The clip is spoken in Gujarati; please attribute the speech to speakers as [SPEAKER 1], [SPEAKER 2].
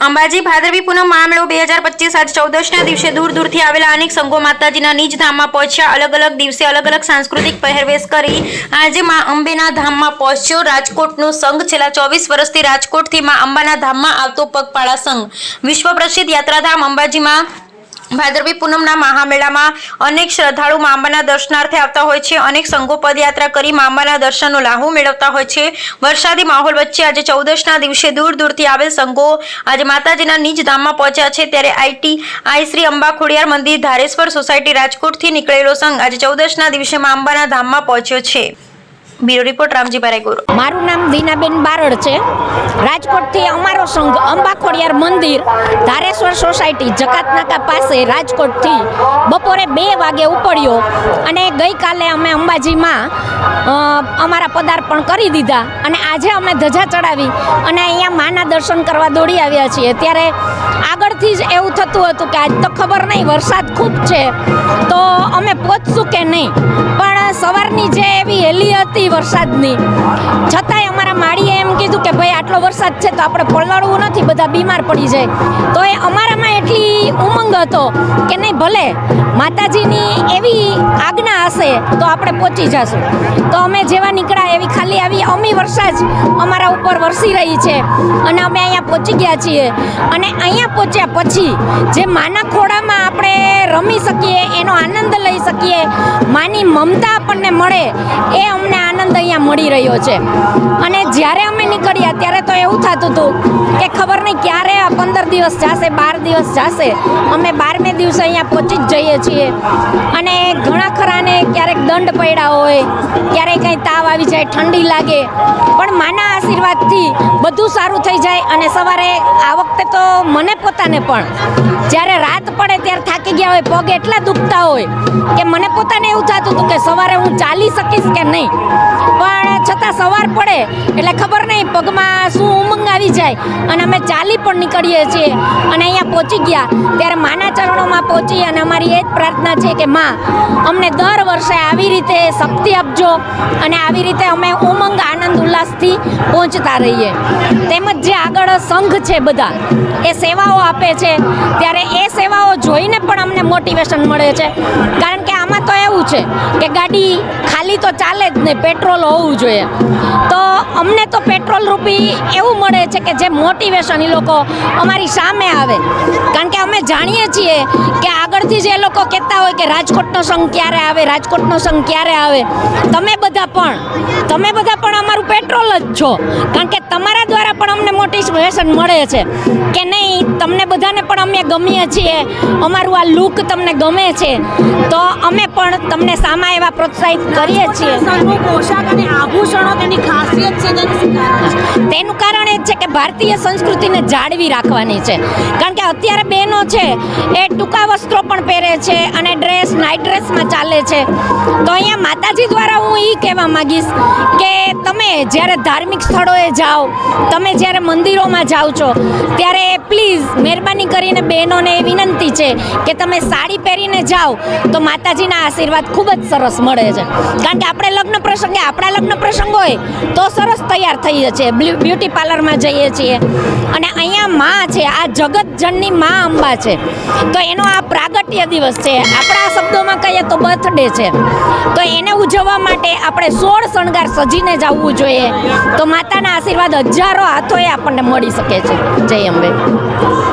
[SPEAKER 1] અંબાજી ભાદરવી પૂનમ મહામેળો બે હજાર પચીસ આજ ચૌદશના દિવસે દૂર દૂરથી આવેલા અનેક સંઘો માતાજીના નિજ ધામમાં પહોંચ્યા. અલગ અલગ દિવસે અલગ અલગ સાંસ્કૃતિક પહેરવેશ કરી. આજે મા અંબેના ધામમાં પહોંચ્યો રાજકોટનો સંઘ. છેલ્લા ચોવીસ વર્ષથી રાજકોટથી મા અંબાના ધામમાં આવતો પગપાળા સંઘ. વિશ્વ પ્રસિદ્ધ યાત્રાધામ અંબાજીમાં ભાદરવી પૂનમના મહામેળામાં અનેક શ્રદ્ધાળુ મા દર્શનાર્થે આવતા હોય છે. અનેક સંઘો પદયાત્રા કરી મા દર્શનનો લાહો મેળવતા હોય છે. વરસાદી માહોલ વચ્ચે આજે ચૌદશના દિવસે દૂર દૂરથી આવેલ સંઘો આજે માતાજીના નિજ ધામમાં પહોંચ્યા છે. ત્યારે આઈટી, આઈ શ્રી અંબા ખોડિયાર મંદિર, ધારેશ્વર સોસાયટી રાજકોટથી નીકળેલો સંઘ આજે ચૌદશના દિવસે મા ધામમાં પહોંચ્યો છે. બ્યુરો રિપોર્ટ રામજીભાઈ ગોરો.
[SPEAKER 2] મારું નામ દીનાબેન બારડ છે. રાજકોટથી અમારો સંઘ અંબા ખોડિયાર મંદિર ધારેશ્વર સોસાયટી જકાતનાકા પાસે રાજકોટથી બપોરે બે વાગે ઉપડ્યો અને ગઈકાલે અમે અંબાજીમાં અમારા પદાર્પણ કરી દીધા અને આજે અમે ધજા ચડાવી અને અહીંયા માના દર્શન કરવા દોડી આવ્યા છીએ. ત્યારે આગળથી જ એવું થતું હતું કે આજ તો ખબર નહીં, વરસાદ ખૂબ છે, તો અમે પહોંચશું કે નહીં? પણ સવારની જે એવી હેલી હતી વરસાદની, છતાંય અમારા માળીએ એમ કીધું કે ભાઈ આટલો વરસાદ છે તો આપણે પલળવું નથી, બધા બીમાર પડી જાય. તો એ અમારામાં એટલી ઉમંગ હતો કે નહીં, ભલે માતાજીની એવી આજ્ઞા હશે તો આપણે પહોંચી જશું. તો અમે જેવા નીકળ્યા એવી ખાલી આવી અમી વર્ષા જ અમારા ઉપર વરસી રહી છે અને અમે અહીંયા પહોંચી ગયા છીએ. અને અહીંયા પહોંચ્યા પછી જે માના ખોળામાં આપણે રમી શકીએ, એનો આનંદ લઈ શકીએ, માની મમતા આપણને મળે એ અમને આનંદ અહીંયા મળી રહ્યો છે. અને જ્યારે અમે નીકળ્યા ત્યારે તો એવું થતું હતું કે ખબર નહીં ક્યારે આ પંદર દિવસ જશે, બાર દિવસ જશે. અમે બારમે દિવસે અહીંયા પહોંચી જ જઈએ છીએ. અને ઘણા ખરાને ક્યારેક દંડ પડ્યા હોય ક્યારેક કંઈ તાવ આવી જાય, ઠંડી લાગે. પણ માના આશીર્વાદથી બધું સારું થઈ જાય અને સવારે આ વખતે તો મને પોતાને પણ. જ્યારે રાત પડે ત્યારે થાકી ગયા હોય, પગ એટલા દુખતા હોય કે મને પોતાને એવું થતું હતું કે સવારે હું ચાલી શકીશ કે નહીં? પણ છતાં સવાર પડે, એટલે ખબર નહીં પગમાં શું ઉમંગ આવી જાય. અને અમે ચાલી પણ નીકળીએ છીએ. અને અહીંયા પહોંચી ગયા. ત્યારે માના ચરણોમાં પહોંચી અને અમારી એ જ પ્રાર્થના છે કે માં, અમને દર વર્ષે આવી રીતે શક્તિ આપજો અને આવી રીતે અમે ઉમંગ, આનંદ, ઉલ્લાસથી પહોંચતા રહીએ. તેમજ જે આગળ સંઘ છે બધા, એ સેવાઓ આપે છે. ત્યારે એ સેવાઓ જોઈને પણ અમને મોટિવેશન મળે છે. કારણ કે આમાં તો એવું છે કે ગાડી ખાલી તો ચાલે જ નહીં, પેટ્રોલ હોવું જોઈએ. તો અમને તો પેટ્રોલ રૂપી એવું મળે છે કે જે મોટિવેશન એ લોકો અમારી સામે આવે. કારણ કે અમે જાણીએ છીએ કે આગળથી જે લોકો કહેતા હોય કે રાજકોટનો સંઘ ક્યારે આવે, રાજકોટનો સંઘ ક્યારે આવે, તમે બધા પણ, તમે બધા પણ અમારું પેટ્રોલ જ છો. કારણ કે તમારા દ્વારા પણ અમને મોટિવેશન મળે છે કે નહીં, તમને બધાને પણ અમે ગમીએ છીએ. અમારું આ લુક તમને ગમે છે. તો અમે પણ તમને સામા એવા પ્રોત્સાહિત કરીએ છીએ.
[SPEAKER 3] પોશાક અને આભૂષણો તેની ખાસિયત છે તેનું કારણ
[SPEAKER 2] તેનું કારણ એ જ છે કે ભારતીય સંસ્કૃતિને જાળવી રાખવાની છે. કારણ કે અત્યારે બહેનો છે એ ટૂંકા વસ્ત્રો પણ પહેરે છે અને ડ્રેસ નાઇટ ડ્રેસમાં ચાલે છે. તો અહીંયા માતાજી દ્વારા હું એ કહેવા માંગીશ કે તમે જ્યારે ધાર્મિક સ્થળોએ જાઓ તમે જ્યારે મંદિરોમાં જાઓ છો ત્યારે પ્લીઝ મહેરબાની કરીને બહેનોને એ વિનંતી છે કે તમે સાડી પહેરીને જાઓ તો માતાજીના આશીર્વાદ ખૂબ જ સરસ મળે છે. કારણ કે આપણે લગ્ન પ્રસંગે, આપણા લગ્ન પ્રસંગ હોય તો સરસ તૈયાર થઈએ છીએ. બ્યુટી પાર્લરમાં જઈએ છીએ. અને અહીંયા માં છે, આ જગતજનની માં અંબા છે. તો એનો આ પ્રાગટ્ય દિવસ છે. આપણા શબ્દોમાં કહીએ તો બર્થડે છે. તો એને ઉજવવા માટે આપણે સોળ શણગાર સજીને જ જોઈએ. તો માતાના આશીર્વાદ હજારો હાથોએ આપણને મળી શકે છે. જય અંબે.